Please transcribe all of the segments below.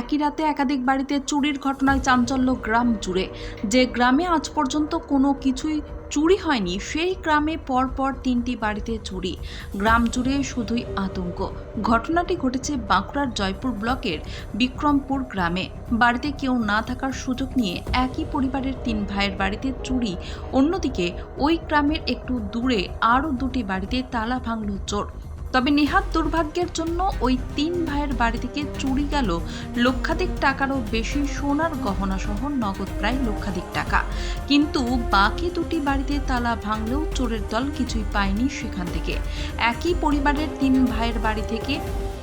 একই রাতে একাধিক বাড়িতে চুরির ঘটনায় চাঞ্চল্য গ্রাম জুড়ে। যে গ্রামে আজ পর্যন্ত কোনো কিছুই চুরি হয়নি, সেই গ্রামে পরপর তিনটি বাড়িতে চুরি। গ্রাম জুড়ে শুধুই আতঙ্ক। ঘটনাটি ঘটেছে বাঁকুড়ার জয়পুর ব্লকের বিক্রমপুর গ্রামে। বাড়িতে কেউ না থাকার সুযোগ নিয়ে একই পরিবারের তিন ভাইয়ের বাড়িতে চুরি। অন্যদিকে ওই গ্রামের একটু দূরে আরও দুটি বাড়িতে তালা ভাঙল চোর। তবে নেহাত দুর্ভাগ্যের জন্য ওই তিন ভাইয়ের বাড়ি থেকে চুরি গেল লক্ষাধিক টাকারও বেশি সোনার গহনা সহ নগদ প্রায় লক্ষাধিক টাকা। কিন্তু বাকি দুটি বাড়িতে তালা ভাঙলেও চোরের দল কিছুই পায়নি সেখান থেকে। একই পরিবারের তিন ভাইয়ের বাড়ি থেকে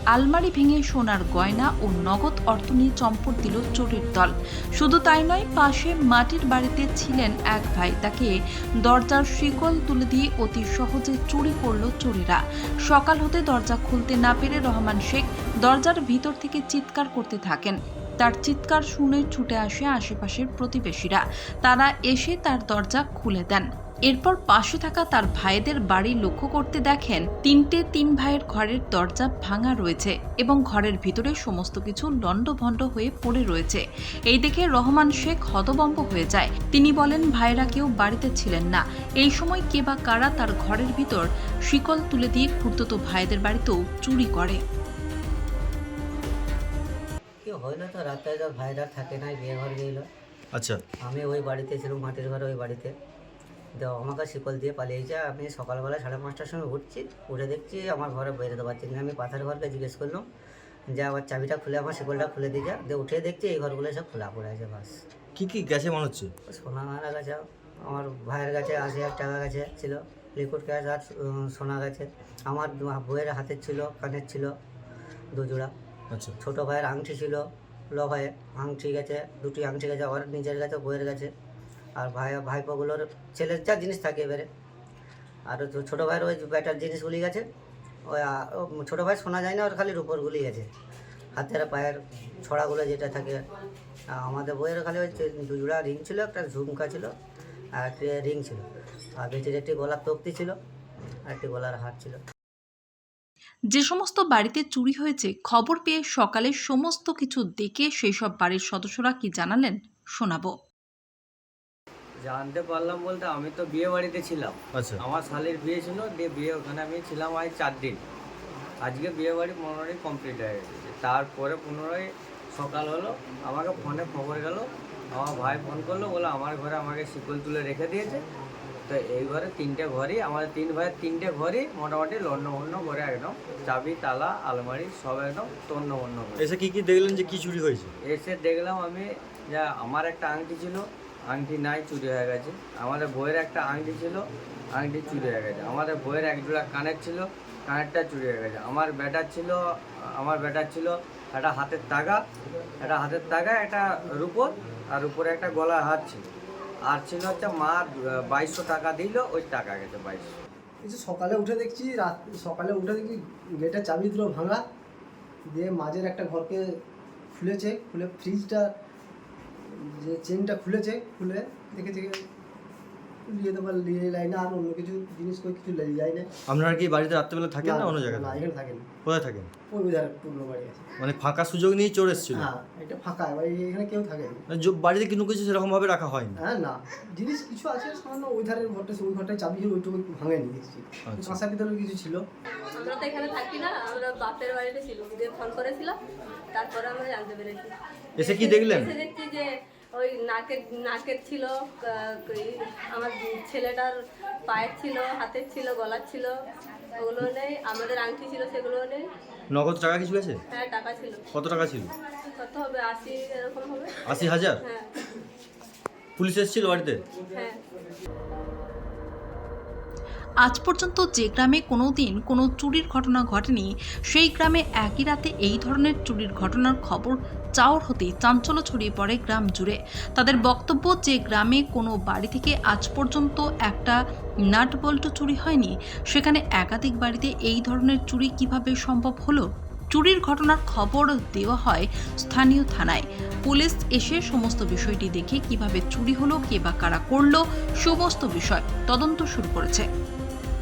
আলমারি ভেঙে সোনার গয়না ও নগদ অর্থ নিয়ে চম্পট দিল চোরের দল। শুধু তাই নয়, পাশে মাটির বাড়িতে ছিলেন এক ভাই। তাকে দরজার শিকল তুলে দিয়ে অতি সহজে চুরি করল চোরেরা। সকাল হতে দরজা খুলতে না পেরে রহমান শেখ দরজার ভিতর থেকে চিৎকার করতে থাকেন। তার চিৎকার শুনে ছুটে আসে আশেপাশের প্রতিবেশীরা। তারা এসে তার দরজা খুলে দেন। এরপর পাশে থাকা তার ভাইদের বাড়ি লক্ষ্য করতে দেখেন তিনটে তিন ভাইয়ের ঘরের দরজা ভাঙা রয়েছে এবং ঘরের ভিতরে সমস্ত কিছু লণ্ডভণ্ড হয়ে পড়ে রয়েছে। এই দেখে রহমান শেখ হতবম্ব হয়ে যায়। তিনি বলেন ভাইরা কেউ বাড়িতে ছিলেন না। এই সময় কে বা কারা তার ঘরের ভিতর শিকল তুলে দিয়ে খুঁড়তো ভাইদের বাড়িতেও চুরি করে। কি হইল তো রাতে তো ভাইরা থাকে নাই বিয়ে ঘর গেল আচ্ছা। আমি ওই বাড়িতে ছিলাম মাটির ঘরে ওই বাড়িতে। তো আমাকে শিকল দিয়ে পালিয়ে পালিয়েছে আমি সকালবেলা সাড়ে পাঁচটার সময় উঠছি উঠে দেখছি আমার ঘরে বেরোতে পারছি না। আমি পাথার ঘরকে জিজ্ঞেস করলাম যে আবার চাবিটা খুলে আমার শিকলটা খুলে দিয়ে যা। দিয়ে উঠে দেখছি এই ঘরগুলো সব খোলা পড়ে আছে বাস। কি কি গেছে মনে হচ্ছে? সোনা গানা গেছে আমার ভাইয়ের কাছে আশি হাজার টাকা গেছে ছিল। লিকুইড ক্যাশ আর সোনা গেছে। আমার বইয়ের হাতের ছিল কানের ছিল দুজোড়া আচ্ছা। ছোট ভাইয়ের আংটি ছিল ল ভাইয়ের আংটি গেছে দুটি আংটি গেছে ওর নিজের কাছে বইয়ের কাছে আর ভাই, ভাইপোগুলোর ছেলের যা জিনিস থাকে এবারে। আর ছোটো ভাইয়ের ওই ব্যাটার জিনিসগুলি গেছে। ওই ছোটো ভাই শোনা যায় না, ওর খালি রূপরগুলি গেছে। হাতের পায়ের ছড়াগুলো যেটা থাকে। আমাদের বইয়ের খালি ওই দুজোড়া রিং ছিল, একটা ঝুমকা ছিল, আর একটি রিং ছিল। আর বেটির একটি গলার তক্তি ছিল, আর একটি গলার হার ছিল। যে সমস্ত বাড়িতে চুরি হয়েছে, খবর পেয়ে সকালে সমস্ত কিছু দেখে সেই সব বাড়ির সদস্যরা কি জানালেন? শোনাবো। জানতে পারলাম বলতে আমি তো বিয়ে বাড়িতে ছিলাম। আচ্ছা। আমার শালির বিয়ে ছিল দিয়ে বিয়ে ওখানে আমি ছিলাম আজ চার দিন। আজকে বিয়ে বাড়ি পনেরোই কমপ্লিট হয়ে গেছে। তারপরে পুনরায় সকাল হলো আমাকে ফোনে খবর গেল। আমার ভাই ফোন করল বলে আমার ঘরে আমাকে শিকল তুলে রেখে দিয়েছে। তো এই ঘরে তিনটে ঘরই আমাদের তিন ভাইয়ের তিনটে ঘরই মোটামুটি লন্ডভন্ড করে একদম। চাবি তালা আলমারি সব একদম তন্নবন্ন করে এসে কি কি দেখলেন যে কি চুরি হয়েছে? এসে দেখলাম আমি যা আমার একটা আংটি ছিল আংটি নাই, চুরি হয়ে গেছে। আমাদের বইয়ের একটা আংটি ছিল, আংটি চুরি হয়ে গেছে। আমাদের বইয়ের এক জোড়া কানের ছিল, কানেরটা চুরি হয়ে গেছে। আমার ব্যাটার ছিল, আমার ব্যাটার ছিল একটা হাতের তাগা, একটা হাতের তাগা, একটা রূপোর, আর উপরে একটা গলার হাত ছিল। আর ছিল হচ্ছে মা বাইশশো টাকা দিল, ওই টাকা গেছে বাইশশো। এই যে সকালে উঠে দেখছি, রাত, সকালে উঠে দেখি গেটের চাবি দিল ভাঙা, দিয়ে মাঝের একটা ঘরকে খুলেছে, খুলে ফ্রিজটা যে চেনটা খুলেছে খুলে দেখেছে নিয়ে তো নিয়ে যায় না আর অন্য কিছু জিনিস কই কিছু নিয়ে যায় না। আপনারা কি বাড়িতে রাত্রেবেলা থাকেন না অন্য জায়গায় না এখানে থাকেন কোথায় থাকেন? ওই ধারে পূর্ণ বাড়ি আছে। মানে ফাঁকা সুযোগ নিয়ে চোর এসেছিল? হ্যাঁ এটা ফাঁকা এবার এখানে কেউ থাকে না। মানে বাড়িতে কিন্তু কিছু সেরকম ভাবে রাখা হয়নি হ্যাঁ না জিনিস কিছু আছে সামান্য ওই ধারের ঘরটা ওই ঘরটায় চাবি ছিল ওইটুকু একটু ভাঙেনি দেখছি পিতলের কিছু ছিল। আমরা তো এখানে থাকি না আমরা বাপের বাড়িতে ছিল দিয়ে ফোন করেছিলাম তারপরে আমরা জানতে পেরেছি। এসে কি দেখলেন? এসে দেখছি যে ওই নাকের নাকের ছিল আমার ছেলেটার পায়ের ছিল হাতের ছিল গলার ছিল ওগুলো নেই আমাদের আংটি ছিল সেগুলো নেই। নগদ টাকা কিছু আছে হ্যাঁ টাকা ছিল। কত টাকা ছিল? কত হবে? আশি এরকম হবে। আশি হাজার? হ্যাঁ। পুলিশ এসেছিল বাড়িতে? হ্যাঁ। আজ পর্যন্ত যে গ্রামে কোনো দিন কোনো চুরির ঘটনা ঘটেনি, সেই গ্রামে একই রাতে এই ধরনের চুরির ঘটনার খবর চাওর হতেই চাঞ্চল্য ছড়িয়ে পড়ে গ্রাম জুড়ে। তাদের বক্তব্য যে গ্রামে কোনো বাড়ি থেকে আজ পর্যন্ত একটা নাট বল্টু চুরি হয়নি, সেখানে একাধিক বাড়িতে এই ধরনের চুরি কীভাবে সম্ভব হলো? চুরির ঘটনার খবর দেওয়া হয় স্থানীয় থানায়। পুলিশ এসে সমস্ত বিষয়টি দেখে কীভাবে চুরি হলো, কে বা কারা করল, সমস্ত বিষয় তদন্ত শুরু করেছে।